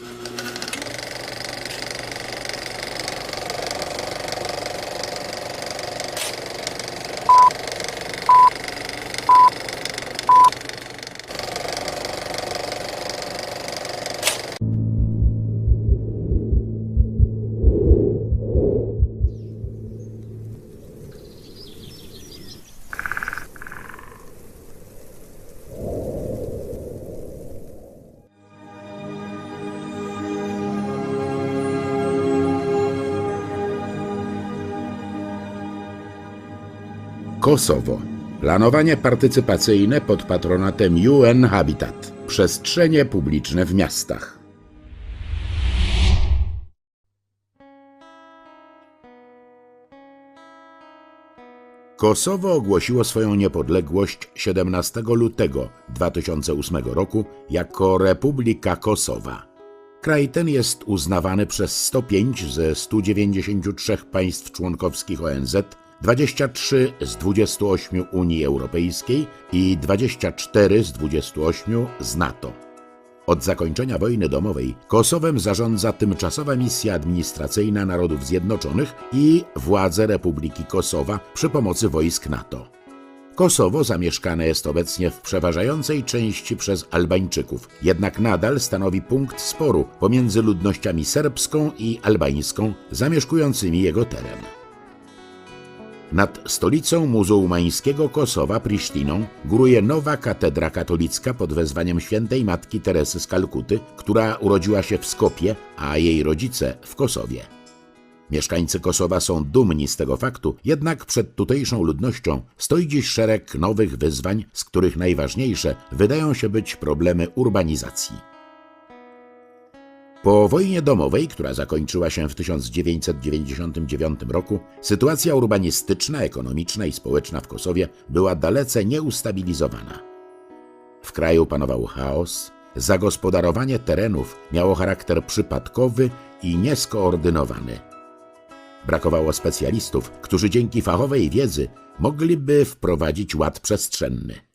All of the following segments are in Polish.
Yeah. Kosowo. Planowanie partycypacyjne pod patronatem UN Habitat. Przestrzenie publiczne w miastach. Kosowo ogłosiło swoją niepodległość 17 lutego 2008 roku jako Republika Kosowa. Kraj ten jest uznawany przez 105 ze 193 państw członkowskich ONZ, 23 z 28 Unii Europejskiej i 24 z 28 z NATO. Od zakończenia wojny domowej Kosowem zarządza tymczasowa misja administracyjna Narodów Zjednoczonych i władze Republiki Kosowa przy pomocy wojsk NATO. Kosowo zamieszkane jest obecnie w przeważającej części przez Albańczyków, jednak nadal stanowi punkt sporu pomiędzy ludnościami serbską i albańską zamieszkującymi jego teren. Nad stolicą muzułmańskiego Kosowa, Prisztiną, góruje nowa katedra katolicka pod wezwaniem świętej Matki Teresy z Kalkuty, która urodziła się w Skopie, a jej rodzice w Kosowie. Mieszkańcy Kosowa są dumni z tego faktu, jednak przed tutejszą ludnością stoi dziś szereg nowych wyzwań, z których najważniejsze wydają się być problemy urbanizacji. Po wojnie domowej, która zakończyła się w 1999 roku, sytuacja urbanistyczna, ekonomiczna i społeczna w Kosowie była dalece nieustabilizowana. W kraju panował chaos, zagospodarowanie terenów miało charakter przypadkowy i nieskoordynowany. Brakowało specjalistów, którzy dzięki fachowej wiedzy mogliby wprowadzić ład przestrzenny.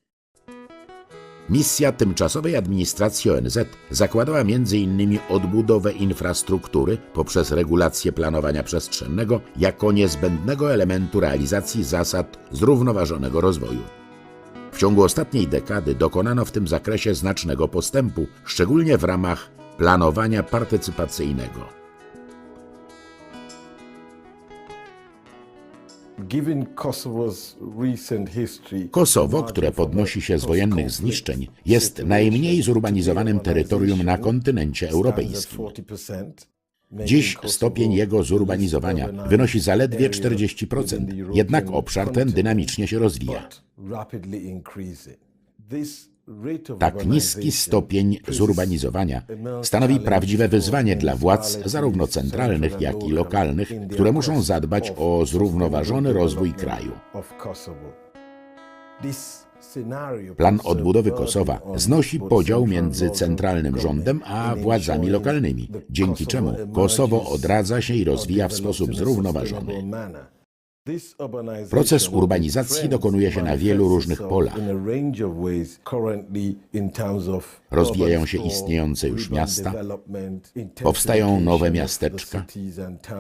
Misja tymczasowej administracji ONZ zakładała m.in. odbudowę infrastruktury poprzez regulację planowania przestrzennego jako niezbędnego elementu realizacji zasad zrównoważonego rozwoju. W ciągu ostatniej dekady dokonano w tym zakresie znacznego postępu, szczególnie w ramach planowania partycypacyjnego. Kosowo, które podnosi się z wojennych zniszczeń, jest najmniej zurbanizowanym terytorium na kontynencie europejskim. Dziś stopień jego zurbanizowania wynosi zaledwie 40%, jednak obszar ten dynamicznie się rozwija. Tak niski stopień zurbanizowania stanowi prawdziwe wyzwanie dla władz zarówno centralnych, jak i lokalnych, które muszą zadbać o zrównoważony rozwój kraju. Plan odbudowy Kosowa znosi podział między centralnym rządem a władzami lokalnymi, dzięki czemu Kosowo odradza się i rozwija w sposób zrównoważony. Proces urbanizacji dokonuje się na wielu różnych polach. Rozwijają się istniejące już miasta, powstają nowe miasteczka,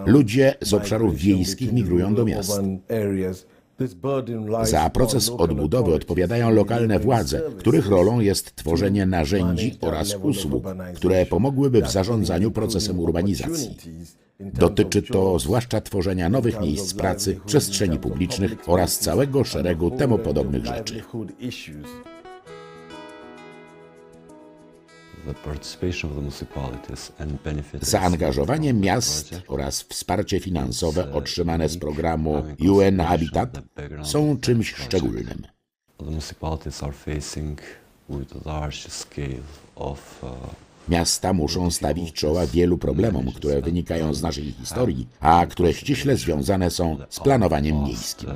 ludzie z obszarów wiejskich migrują do miast. Za proces odbudowy odpowiadają lokalne władze, których rolą jest tworzenie narzędzi oraz usług, które pomogłyby w zarządzaniu procesem urbanizacji. Dotyczy to zwłaszcza tworzenia nowych miejsc pracy, przestrzeni publicznych oraz całego szeregu temu podobnych rzeczy. Zaangażowanie miast oraz wsparcie finansowe otrzymane z programu UN Habitat są czymś szczególnym. the municipalities are facing with large scale of uh, Miasta muszą stawić czoła wielu problemom, które wynikają z naszej historii, a które ściśle związane są z planowaniem miejskim. uh,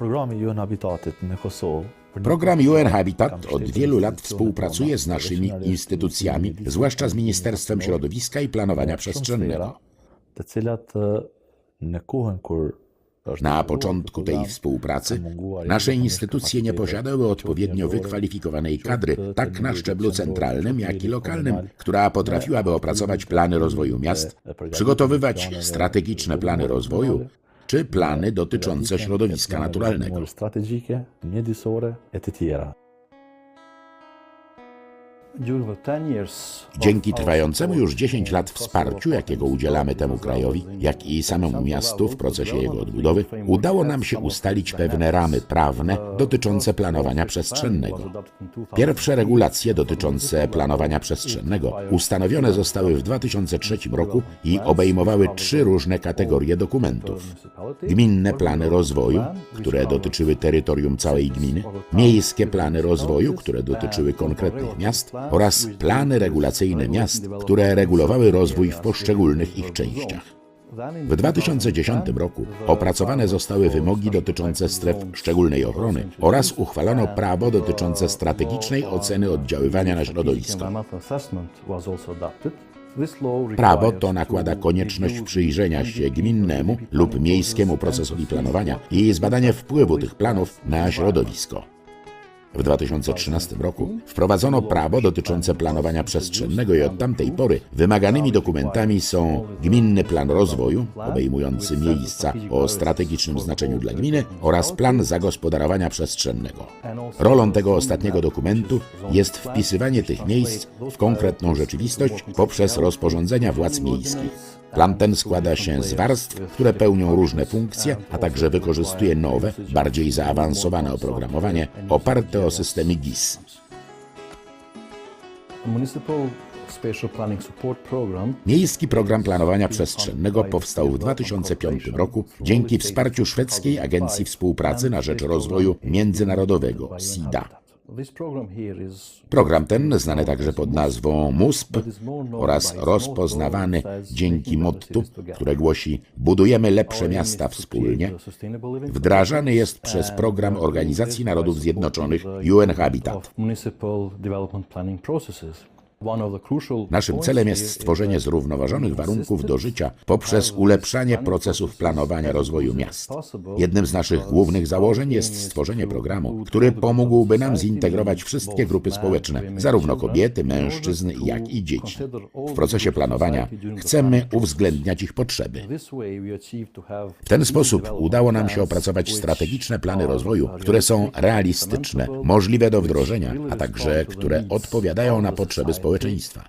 uh, UN med Kosovo Program UN Habitat od wielu lat współpracuje z naszymi instytucjami, zwłaszcza z Ministerstwem Środowiska i Planowania Przestrzennego. Na początku tej współpracy nasze instytucje nie posiadały odpowiednio wykwalifikowanej kadry, tak na szczeblu centralnym, jak i lokalnym, która potrafiłaby opracować plany rozwoju miast, przygotowywać strategiczne plany rozwoju czy plany dotyczące środowiska naturalnego. Dzięki trwającemu już 10 lat wsparciu, jakiego udzielamy temu krajowi, jak i samemu miastu w procesie jego odbudowy, udało nam się ustalić pewne ramy prawne dotyczące planowania przestrzennego. Pierwsze regulacje dotyczące planowania przestrzennego ustanowione zostały w 2003 roku i obejmowały trzy różne kategorie dokumentów. Gminne plany rozwoju, które dotyczyły terytorium całej gminy, miejskie plany rozwoju, które dotyczyły konkretnych miast oraz plany regulacyjne miast, które regulowały rozwój w poszczególnych ich częściach. W 2010 roku opracowane zostały wymogi dotyczące stref szczególnej ochrony oraz uchwalono prawo dotyczące strategicznej oceny oddziaływania na środowisko. Prawo to nakłada konieczność przyjrzenia się gminnemu lub miejskiemu procesowi planowania i zbadania wpływu tych planów na środowisko. W 2013 roku wprowadzono prawo dotyczące planowania przestrzennego i od tamtej pory wymaganymi dokumentami są gminny plan rozwoju, obejmujący miejsca o strategicznym znaczeniu dla gminy oraz plan zagospodarowania przestrzennego. Rolą tego ostatniego dokumentu jest wpisywanie tych miejsc w konkretną rzeczywistość poprzez rozporządzenia władz miejskich. Plan ten składa się z warstw, które pełnią różne funkcje, a także wykorzystuje nowe, bardziej zaawansowane oprogramowanie oparte o systemy GIS. Miejski program planowania przestrzennego powstał w 2005 roku dzięki wsparciu szwedzkiej Agencji Współpracy na rzecz Rozwoju Międzynarodowego SIDA. Program ten, znany także pod nazwą MUSP oraz rozpoznawany dzięki mottu, które głosi Budujemy lepsze miasta wspólnie, wdrażany jest przez program Organizacji Narodów Zjednoczonych UN Habitat. Naszym celem jest stworzenie zrównoważonych warunków do życia poprzez ulepszanie procesów planowania rozwoju miast. Jednym z naszych głównych założeń jest stworzenie programu, który pomógłby nam zintegrować wszystkie grupy społeczne, zarówno kobiety, mężczyzn, jak i dzieci. W procesie planowania chcemy uwzględniać ich potrzeby. W ten sposób udało nam się opracować strategiczne plany rozwoju, które są realistyczne, możliwe do wdrożenia, a także które odpowiadają na potrzeby społeczeństwa.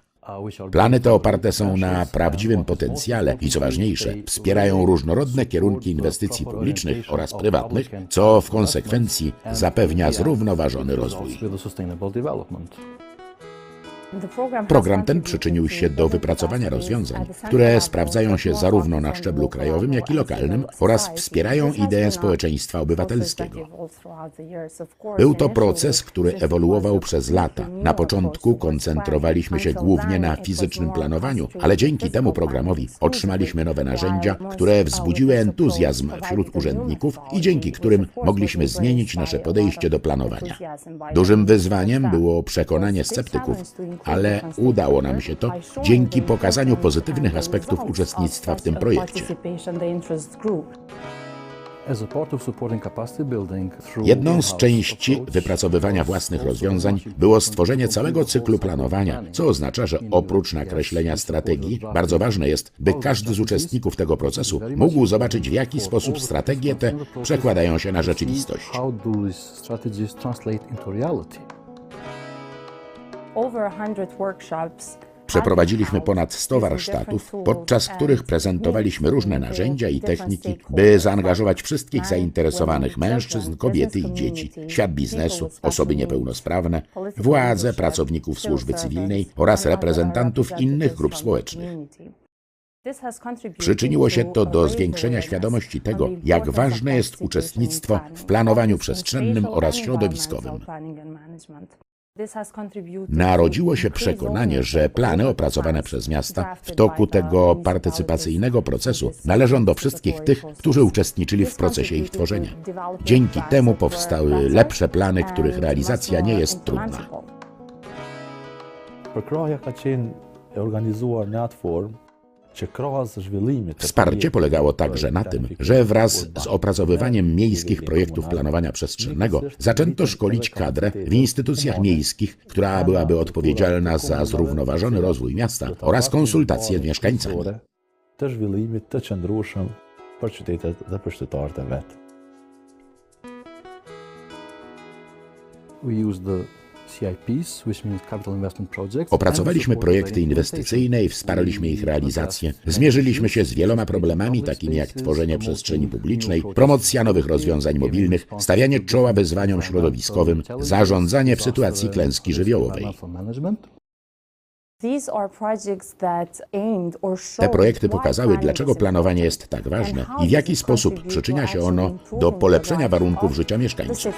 Plany te oparte są na prawdziwym potencjale i co ważniejsze, wspierają różnorodne kierunki inwestycji publicznych oraz prywatnych, co w konsekwencji zapewnia zrównoważony rozwój. Program ten przyczynił się do wypracowania rozwiązań, które sprawdzają się zarówno na szczeblu krajowym, jak i lokalnym oraz wspierają ideę społeczeństwa obywatelskiego. Był to proces, który ewoluował przez lata. Na początku koncentrowaliśmy się głównie na fizycznym planowaniu, ale dzięki temu programowi otrzymaliśmy nowe narzędzia, które wzbudziły entuzjazm wśród urzędników i dzięki którym mogliśmy zmienić nasze podejście do planowania. Dużym wyzwaniem było przekonanie sceptyków, ale udało nam się to dzięki pokazaniu pozytywnych aspektów uczestnictwa w tym projekcie. Jedną z części wypracowywania własnych rozwiązań było stworzenie całego cyklu planowania, co oznacza, że oprócz nakreślenia strategii, bardzo ważne jest, by każdy z uczestników tego procesu mógł zobaczyć, w jaki sposób strategie te przekładają się na rzeczywistość. Przeprowadziliśmy ponad 100 warsztatów, podczas których prezentowaliśmy różne narzędzia i techniki, by zaangażować wszystkich zainteresowanych mężczyzn, kobiety i dzieci, świat biznesu, osoby niepełnosprawne, władze, pracowników służby cywilnej oraz reprezentantów innych grup społecznych. Przyczyniło się to do zwiększenia świadomości tego, jak ważne jest uczestnictwo w planowaniu przestrzennym oraz środowiskowym. Narodziło się przekonanie, że plany opracowane przez miasta w toku tego partycypacyjnego procesu należą do wszystkich tych, którzy uczestniczyli w procesie ich tworzenia. Dzięki temu powstały lepsze plany, których realizacja nie jest trudna. Për kraja ka qenë Wsparcie polegało także na tym, że wraz z opracowywaniem miejskich projektów planowania przestrzennego zaczęto szkolić kadrę w instytucjach miejskich, która byłaby odpowiedzialna za zrównoważony rozwój miasta oraz konsultacje z mieszkańcami. Te. We use the Opracowaliśmy projekty inwestycyjne i wsparliśmy ich realizację. Zmierzyliśmy się z wieloma problemami, takimi jak tworzenie przestrzeni publicznej, promocja nowych rozwiązań mobilnych, stawianie czoła wyzwaniom środowiskowym, zarządzanie w sytuacji klęski żywiołowej. Te projekty pokazały, dlaczego planowanie jest tak ważne i w jaki sposób przyczynia się ono do polepszenia warunków życia mieszkańców.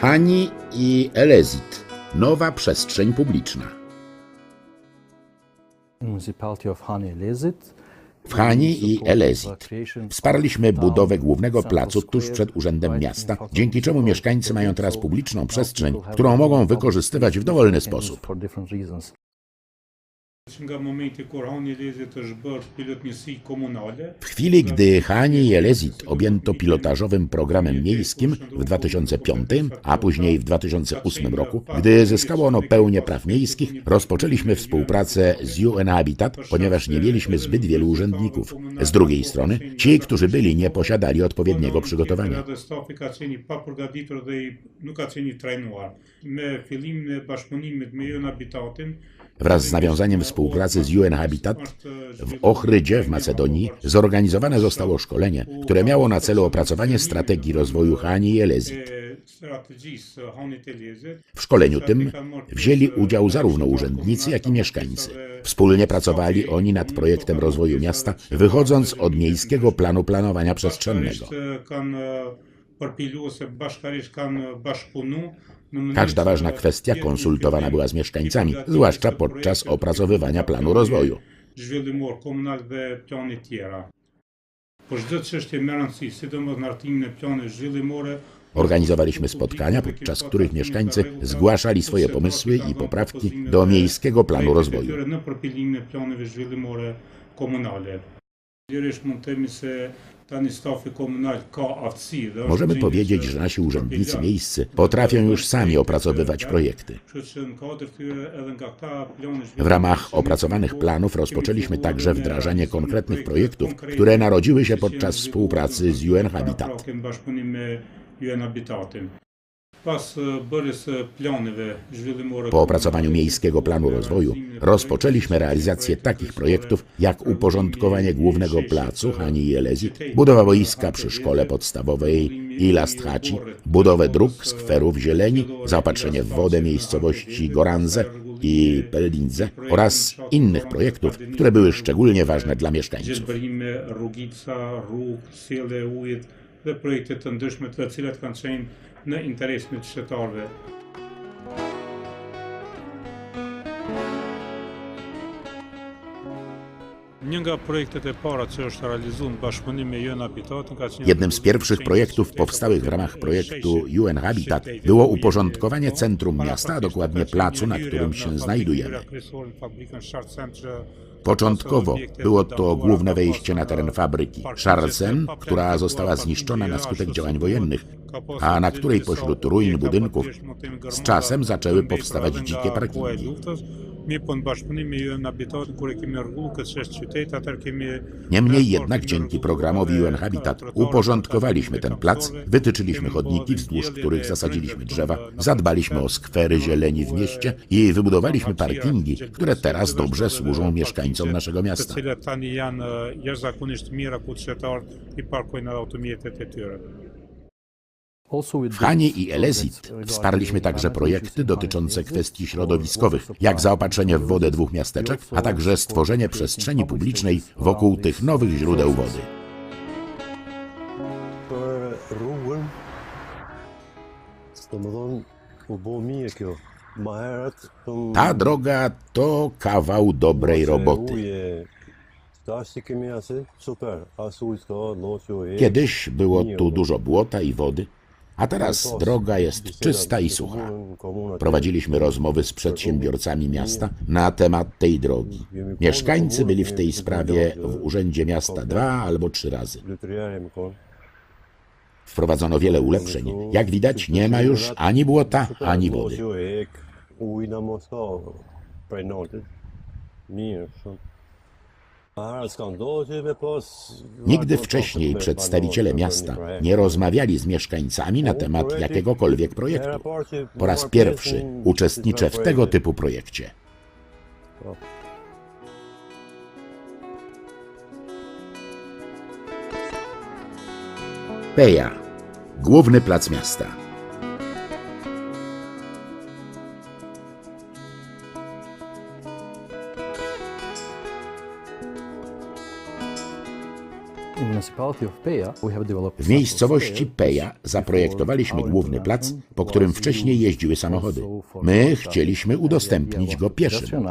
Hani i Elezit. Nowa przestrzeń publiczna. Municipality of Hani Lezit. W Hani i Elezit wsparliśmy budowę głównego placu tuż przed Urzędem Miasta, dzięki czemu mieszkańcy mają teraz publiczną przestrzeń, którą mogą wykorzystywać w dowolny sposób. W chwili, gdy Hani i Elezit objęto pilotażowym programem miejskim w 2005, a później w 2008 roku, gdy zyskało ono pełnię praw miejskich, rozpoczęliśmy współpracę z UN Habitat, ponieważ nie mieliśmy zbyt wielu urzędników. Z drugiej strony, ci, którzy byli, nie posiadali odpowiedniego przygotowania. Wraz z nawiązaniem współpracy z UN Habitat w Ochrydzie w Macedonii zorganizowane zostało szkolenie, które miało na celu opracowanie strategii rozwoju Hani i Elezit. W szkoleniu tym wzięli udział zarówno urzędnicy, jak i mieszkańcy. Wspólnie pracowali oni nad projektem rozwoju miasta, wychodząc od miejskiego planu planowania przestrzennego. Każda ważna kwestia konsultowana była z mieszkańcami, zwłaszcza podczas opracowywania planu rozwoju. çdo çështje me rëndësi, sidomos në e zhvillimore, Organizowaliśmy spotkania, podczas których mieszkańcy zgłaszali swoje pomysły i poprawki do miejskiego planu rozwoju. Możemy powiedzieć, że nasi urzędnicy miejscy potrafią już sami opracowywać projekty. W ramach opracowanych planów rozpoczęliśmy także wdrażanie konkretnych projektów, które narodziły się podczas współpracy z UN Habitat. Po opracowaniu miejskiego planu rozwoju rozpoczęliśmy realizację takich projektów jak uporządkowanie głównego placu Hani i Elezit, budowa boiska przy szkole podstawowej Ilast Haci, budowę dróg, skwerów zieleni, zaopatrzenie w wodę miejscowości Goranze i Peldindze oraz innych projektów, które były szczególnie ważne dla mieszkańców. Gjithëbërime, rrugica, rrugë, sjellje e në interesin e qytetarëve. Jednym z pierwszych projektów powstałych w ramach projektu UN Habitat było uporządkowanie centrum miasta, a dokładnie placu, na którym się znajdujemy. Początkowo było to główne wejście na teren fabryki. Szarcen, która została zniszczona na skutek działań wojennych, a na której pośród ruin budynków z czasem zaczęły powstawać dzikie parkingi. Niemniej jednak dzięki programowi UN Habitat uporządkowaliśmy ten plac, wytyczyliśmy chodniki, wzdłuż których zasadziliśmy drzewa, zadbaliśmy o skwery zieleni w mieście i wybudowaliśmy parkingi, które teraz dobrze służą mieszkańcom naszego miasta. Janë e, jashtëzakonisht mira ku qytetarët i parkojnë automjetet e tyre. W Hani i Elezit wsparliśmy także projekty dotyczące kwestii środowiskowych, jak zaopatrzenie w wodę dwóch miasteczek, a także stworzenie przestrzeni publicznej wokół tych nowych źródeł wody. Ta droga to kawał dobrej roboty. Kiedyś było tu dużo błota i wody, A teraz droga jest czysta i sucha. Prowadziliśmy rozmowy z przedsiębiorcami miasta na temat tej drogi. Mieszkańcy byli w tej sprawie w Urzędzie Miasta dwa albo trzy razy. Wprowadzono wiele ulepszeń. Jak widać, nie ma już ani błota, ani wody. Nigdy wcześniej przedstawiciele miasta nie rozmawiali z mieszkańcami na temat jakiegokolwiek projektu. Po raz pierwszy uczestniczę w tego typu projekcie. Peja, główny plac miasta. W miejscowości Peja zaprojektowaliśmy główny plac, po którym wcześniej jeździły samochody. My chcieliśmy udostępnić go pieszym.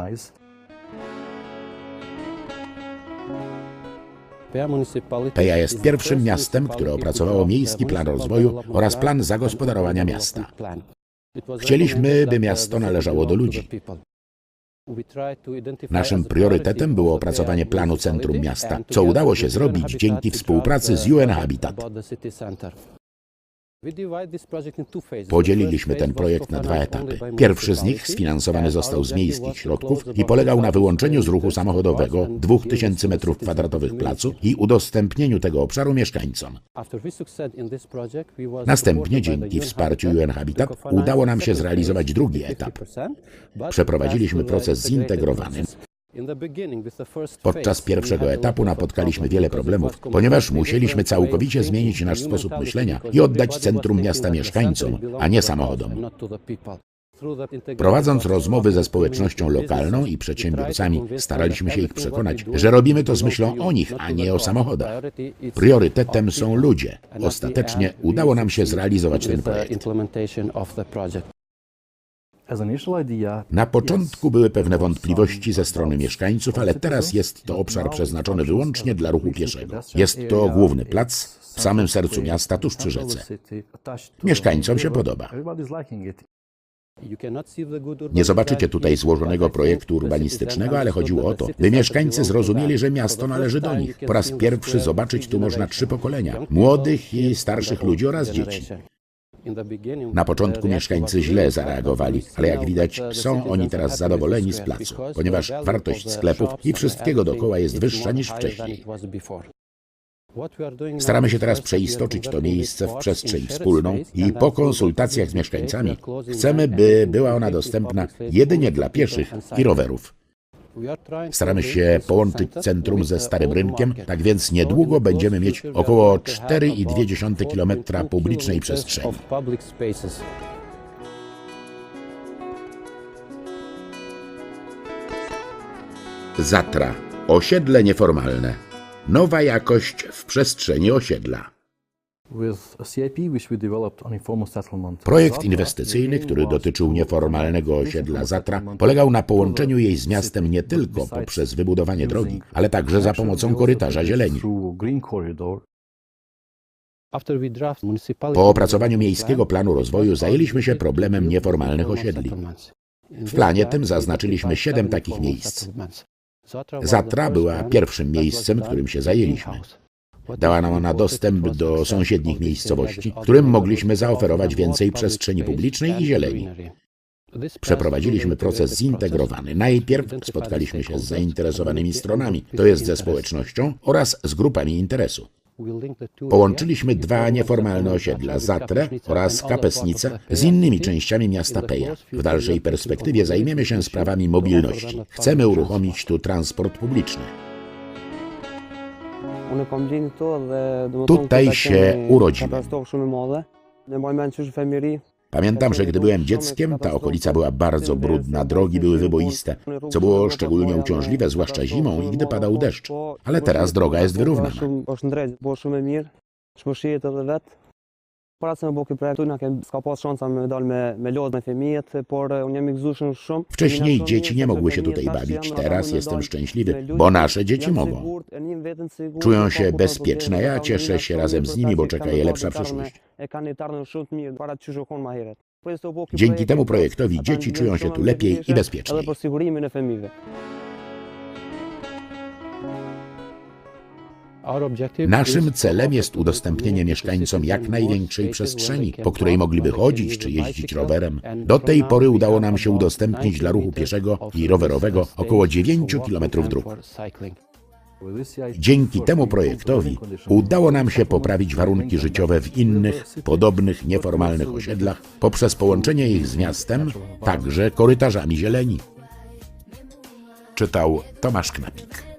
Peja jest pierwszym miastem, które opracowało miejski plan rozwoju oraz plan zagospodarowania miasta. Chcieliśmy, by miasto należało do ludzi. Naszym priorytetem było opracowanie planu centrum miasta, co udało się zrobić dzięki współpracy z UN Habitat. Podzieliliśmy ten projekt na dwa etapy. Pierwszy z nich sfinansowany został z miejskich środków i polegał na wyłączeniu z ruchu samochodowego 2000 m2 placu i udostępnieniu tego obszaru mieszkańcom. Następnie, dzięki wsparciu UN Habitat, udało nam się zrealizować drugi etap. Przeprowadziliśmy proces zintegrowany. Podczas pierwszego etapu napotkaliśmy wiele problemów, ponieważ musieliśmy całkowicie zmienić nasz sposób myślenia i oddać centrum miasta mieszkańcom, a nie samochodom. Prowadząc rozmowy ze społecznością lokalną i przedsiębiorcami, staraliśmy się ich przekonać, że robimy to z myślą o nich, a nie o samochodach. Priorytetem są ludzie. Ostatecznie udało nam się zrealizować ten projekt. Na początku były pewne wątpliwości ze strony mieszkańców, ale teraz jest to obszar przeznaczony wyłącznie dla ruchu pieszego. Jest to główny plac w samym sercu miasta, tuż przy rzece. Mieszkańcom się podoba. Nie zobaczycie tutaj złożonego projektu urbanistycznego, ale chodziło o to, by mieszkańcy zrozumieli, że miasto należy do nich. Po raz pierwszy zobaczyć tu można trzy pokolenia młodych i starszych ludzi oraz dzieci. Na początku mieszkańcy źle zareagowali, ale jak widać, są oni teraz zadowoleni z placu, ponieważ wartość sklepów i wszystkiego dookoła jest wyższa niż wcześniej. Staramy się teraz przeistoczyć to miejsce w przestrzeń wspólną i po konsultacjach z mieszkańcami chcemy, by była ona dostępna jedynie dla pieszych i rowerów. Staramy się połączyć centrum ze Starym Rynkiem, tak więc niedługo będziemy mieć około 4,2 km publicznej przestrzeni. Zatra. Osiedle nieformalne. Nowa jakość w przestrzeni osiedla. Projekt inwestycyjny, który dotyczył nieformalnego osiedla Zatra, polegał na połączeniu jej z miastem nie tylko poprzez wybudowanie drogi, ale także za pomocą korytarza zieleni. Po opracowaniu miejskiego planu rozwoju zajęliśmy się problemem nieformalnych osiedli. W planie tym zaznaczyliśmy siedem takich miejsc. Zatra była pierwszym miejscem, którym się zajęliśmy. Dała nam ona dostęp do sąsiednich miejscowości, którym mogliśmy zaoferować więcej przestrzeni publicznej i zieleni. Przeprowadziliśmy proces zintegrowany. Najpierw spotkaliśmy się z zainteresowanymi stronami, to jest ze społecznością oraz z grupami interesu. Połączyliśmy dwa nieformalne osiedla, Zatrę oraz Kapesnicę, z innymi częściami miasta Peja. W dalszej perspektywie zajmiemy się sprawami mobilności. Chcemy uruchomić tu transport publiczny. Tutaj się urodziłem. Pamiętam, że gdy byłem dzieckiem, ta okolica była bardzo brudna, drogi były wyboiste, co było szczególnie uciążliwe, zwłaszcza zimą i gdy padał deszcz. Ale teraz droga jest wyrównana. Para se me bo ky projekt, na kem s'ka pas shansa me dal me, me lodh me fëmijët, por unë jam i gëzuar shumë. Wcześniej dzieci nie mogły się tutaj bawić. Teraz jestem szczęśliwy, bo nasze dzieci mogą. Czują się bezpieczne, ja cieszę się razem z nimi, bo czeka je lepsza przyszłość. Më Dzięki temu projektowi ata dzieci czują się tu lepiej i bezpieczniej. Naszym celem jest udostępnienie mieszkańcom jak największej przestrzeni, po której mogliby chodzić czy jeździć rowerem. Do tej pory udało nam się udostępnić 90 dla ruchu pieszego i rowerowego około for 9 walking km dróg. Dzięki temu projektowi udało nam się poprawić warunki życiowe w innych, podobnych, nieformalnych osiedlach poprzez połączenie ich z miastem, także korytarzami zieleni. Czytał Tomasz Knapik.